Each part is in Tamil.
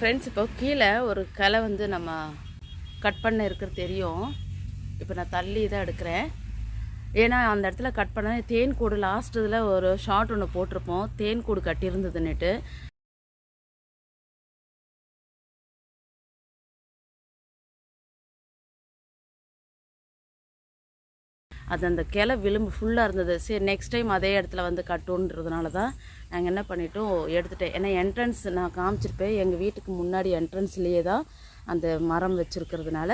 ஃப்ரெண்ட்ஸ் இப்போ கீழே ஒரு கலை வந்து நம்ம கட் பண்ண இருக்கிறது தெரியும். இப்போ நான் தள்ளி தான் எடுக்கிறேன். ஏன்னா அந்த இடத்துல கட் பண்ண தேன் கூடு லாஸ்ட் இதில் ஒரு ஷார்ட் ஒன்று போட்டிருப்போம். தேன் கூடு கட்டியிருந்ததுன்னுட்டு. அது அந்த கிளை விளிம்பு ஃபுல்லாக இருந்தது. சரி நெக்ஸ்ட் டைம் அதே இடத்துல வந்து கட்டுன்றதுனால தான் நாங்கள் என்ன பண்ணிட்டோம் எடுத்துட்டேன். ஏன்னா என்ட்ரன்ஸ் நான் காமிச்சிருப்பேன். எங்கள் வீட்டுக்கு முன்னாடி என்ட்ரன்ஸ்லேயே தான் அந்த மரம் வச்சுருக்கிறதுனால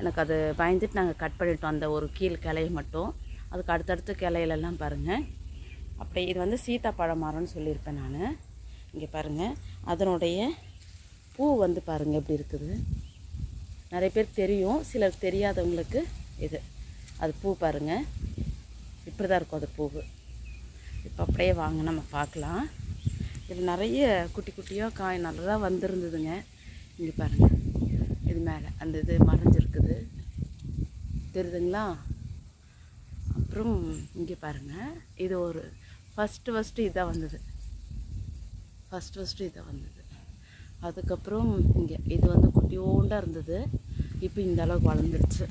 எனக்கு அது பயந்துட்டு நாங்கள் கட் பண்ணிட்டோம். அந்த ஒரு கீழ் கிளையை மட்டும். அதுக்கு அடுத்தடுத்த கிளையிலெல்லாம் பாருங்கள் அப்படி இது வந்து சீத்தாப்பழ மரம்னு சொல்லியிருப்பேன் நான். இங்கே பாருங்கள் அதனுடைய பூ வந்து பாருங்கள் எப்படி இருக்குது. நிறைய பேர் தெரியும். சிலர் தெரியாதவங்களுக்கு இது. அது பூ பாருங்கள் இப்படி தான் இருக்கும் அது பூவு. இப்போ அப்படியே வாங்க நம்ம பார்க்கலாம். இது நிறைய குட்டி குட்டியாக காய் நல்லா வந்திருந்ததுங்க. இங்கே பாருங்கள் இது மேலே அந்த இது மறைஞ்சிருக்குது. தெரியுதுங்களா? அப்புறம் இங்கே பாருங்கள் இது ஒரு ஃபஸ்ட்டு ஃபஸ்ட்டு இதாக வந்தது. ஃபஸ்ட்டு ஃபஸ்ட்டு இதாக வந்தது. அதுக்கப்புறம் இங்கே இது வந்து குட்டியோண்டாக இருந்தது. இப்போ இந்த அளவுக்கு வளர்ந்துருச்சு.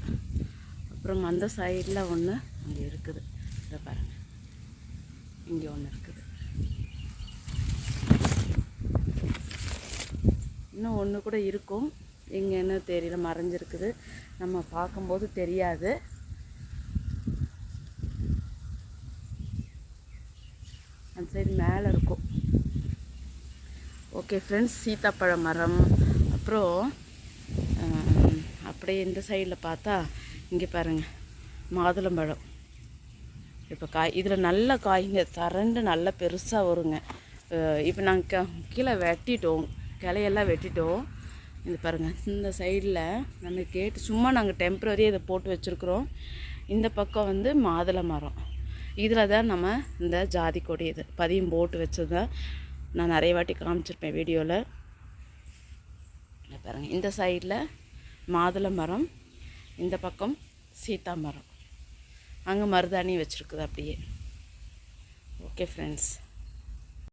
அப்புறம் அந்த சைடில் ஒன்று அங்கே இருக்குது. இதை பாருங்கள் இங்கே ஒன்று இருக்குது. இன்னும் ஒன்று கூட இருக்கும். எங்கேன்னு தெரியல மறைஞ்சிருக்குது. நம்ம பார்க்கும்போது தெரியாது. அந்த சைடு மேலே இருக்கும். ஓகே ஃப்ரெண்ட்ஸ் சீத்தாப்பழ மரம். அப்புறம் அப்படியே இந்த சைடில் பார்த்தா இங்கே பாருங்கள் மாதுளம்பழம் இப்போ காய் இதில் நல்ல காய்ங்க தரண்டு நல்லா பெருசாக வருங்க. இப்போ நாங்கள் கீழே வெட்டிட்டோம் கிளையெல்லாம் வெட்டிட்டோம். இது பாருங்கள் இந்த சைடில் நம்ம கேட்டு சும்மா நாங்கள் டெம்ப்ரரியாக இதை போட்டு வச்சுருக்குறோம். இந்த பக்கம் வந்து மாதுளை மரம். இதில் தான் நம்ம இந்த ஜாதி கொடி இது பதியம் போட்டு வச்சது தான் நான் நிறைய வாட்டி காமிச்சிருப்பேன் வீடியோவில் பாருங்கள் இந்த சைடில் மாதுளை மரம் இந்த பக்கம் சீதா மரம் அங்கே மருதாணி வச்சுருக்குது அப்படியே. Okay friends